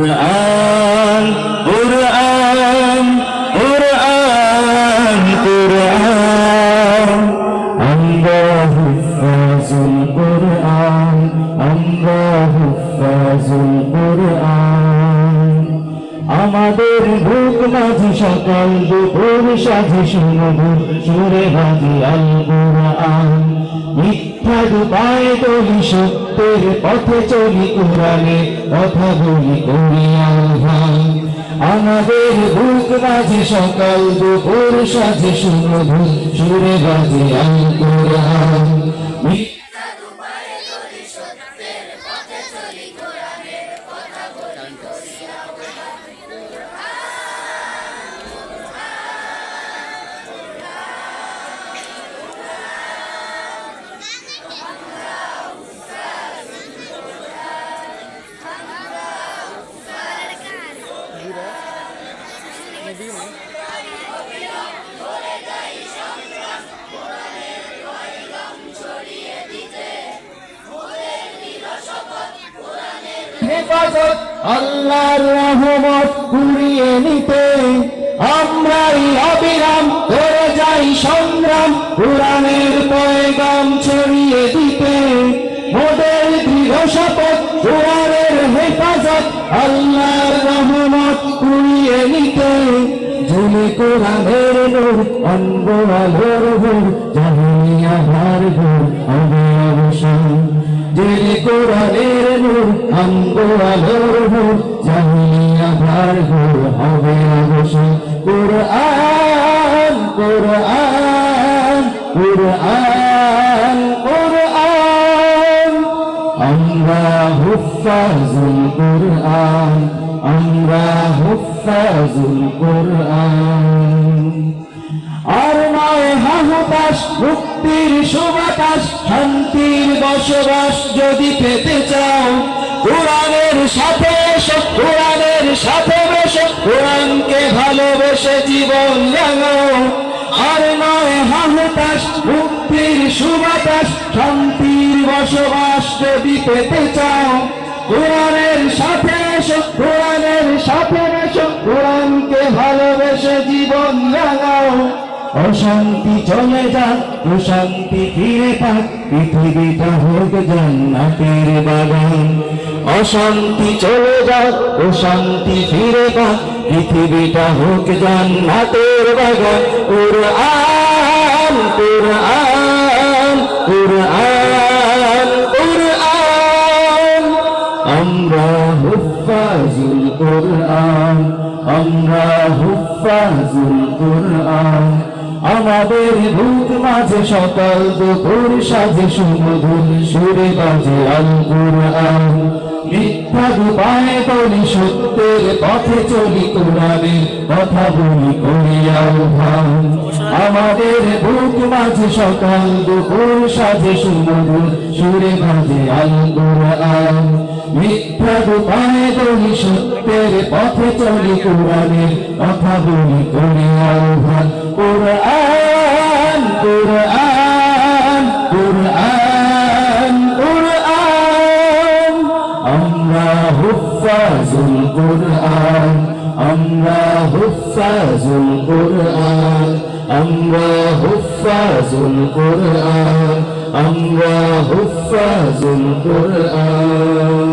কুরআন কুরআন কুরআন কুরআন। আমরা হুফাজুল কুরআন আমরা হুফাজুল কুরআন। আমাদের ভুক মাঝি সকাল, দুপুর সাঝি শুনবু সুরে বাজি আল কুরআন। মিথ্যা ডুবায় দলি সত্যের পথে চলি কোরআনে, কথা বলি করি আহ্বান আমাদের বুক মাঝে সকাল, দুপুর সাঝে শুনব সুরে বাজে আল কোরআন হেফাজত। আল্লাহর রহমত কুড়িয়ে নিতে আমরাই অবিরাম করে যাই সংগ্রাম। কোরআনের পয়গাম ছড়িয়ে দিতে মোদের দৃঢ় শপথ, কোরআনের হেফাজত। আল্লাহর জুলে কোরআনের নূর অঙ্গ আলোর ভোর জাহিনিয়া ভার ভোর, হবে অবসান জেলে কোরআনের নূর অঙ্গ আলোর ভোর জাহিনিয়া ভার ভোর, হবে অবসান কোরআন কোরআন কোরআন কোরআন। আমরা হুফাজুল কোরআন আমরা হুফাজুল আর নয় হাহুতাস মুক্তির সুবাতাস শান্তির বসবাস যদি পেতে চাও, কোরআনের সাথে এসো, কোরআনের সাথে বসো, কোরআনকে ভালোবেসে জীবন জাগাও। আর নয় হাহুতাস মুক্তির সুবাতাস শান্তির বসবাস যদি পেতে চাও, কোরআনের সাথে এসো অশান্তি চলে যাক প্রশান্তি ফিরে পাক পৃথিবীটা হোক জান্নাতের বাগান। অশান্তি চলে যাক প্রশান্তি ফিরে পাক পৃথিবীটা হোক জান্নাতের বাগান। কোরআন কোরআন কোরআন। হুফাজুল কোরআন, আমরা হুফাজুল কোরআন। আমাদের ভূত মাঝে সকাল, দুপুর সাজে সুমধুর সুরে বাজে আল কোরআন। মিথ্যা দুপায় বলি সত্যের পথে চলি কোরআনে কথা বলি করি আহ্বান আমাদের বুক মাঝে সকাল, দুপুর সাজে সুমধুর সুরে বাজে আল কোরআন। মিথ্যা দুপায় বলি সত্যের পথে চলি কোরআনে কথা বলি করি আহ্বান। কোরআন কোরআন কোরআন কোরআন। আমরা হুফাজুল কোরআন, আমরা হুফাজুল কোরআন, আমরা হুফাজুল কোরআন। আমরা হুফাজুল কোরআন।